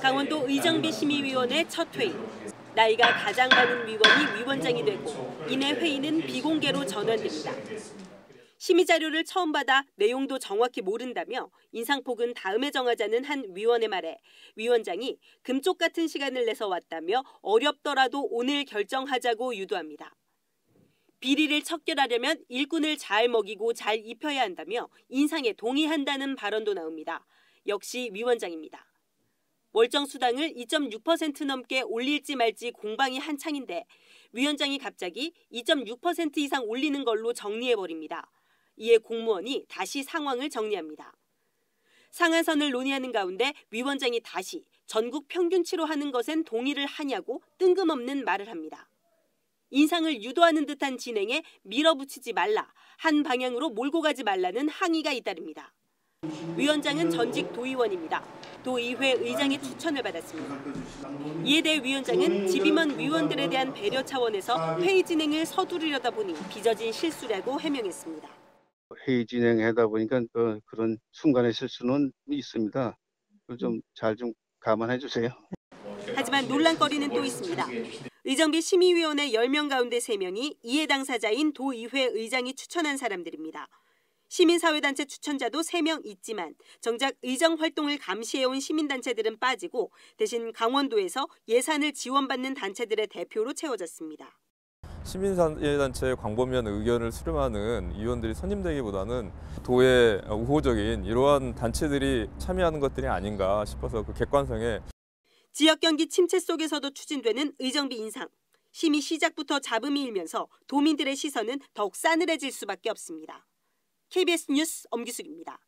강원도 의정비 심의위원회 첫 회의. 나이가 가장 많은 위원이 위원장이 되고 이내 회의는 비공개로 전환됩니다. 심의 자료를 처음 받아 내용도 정확히 모른다며 인상폭은 다음에 정하자는 한 위원의 말에 위원장이 금쪽 같은 시간을 내서 왔다며 어렵더라도 오늘 결정하자고 유도합니다. 비리를 척결하려면 일꾼을 잘 먹이고 잘 입혀야 한다며 인상에 동의한다는 발언도 나옵니다. 역시 위원장입니다. 월정 수당을 2.6% 넘게 올릴지 말지 공방이 한창인데 위원장이 갑자기 2.6% 이상 올리는 걸로 정리해버립니다. 이에 공무원이 다시 상황을 정리합니다. 상한선을 논의하는 가운데 위원장이 다시 전국 평균치로 하는 것엔 동의를 하냐고 뜬금없는 말을 합니다. 인상을 유도하는 듯한 진행에 밀어붙이지 말라, 한 방향으로 몰고 가지 말라는 항의가 잇따릅니다. 위원장은 전직 도의원입니다. 도의회 의장의 추천을 받았습니다. 이에 대해 위원장은 집임원 위원들에 대한 배려 차원에서 회의 진행을 서두르려다 보니 빚어진 실수라고 해명했습니다. 회의 진행하다 보니까 그, 그런 순간의 실수는 있습니다. 좀 잘 좀 감안해 주세요. 하지만 논란거리는 또 있습니다. 의정비 심의위원회 10명 가운데 3명이 이해 당사자인 도의회 의장이 추천한 사람들입니다. 시민사회단체 추천자도 3명 있지만 정작 의정 활동을 감시해온 시민단체들은 빠지고 대신 강원도에서 예산을 지원받는 단체들의 대표로 채워졌습니다. 시민사회단체의 광범위한 의견을 수렴하는 위원들이 선임되기보다는 도의 우호적인 이러한 단체들이 참여하는 것들이 아닌가 싶어서 그 객관성에 지역 경기 침체 속에서도 추진되는 의정비 인상. 심의 시작부터 잡음이 일면서 도민들의 시선은 더욱 싸늘해질 수밖에 없습니다. KBS 뉴스 엄기숙입니다.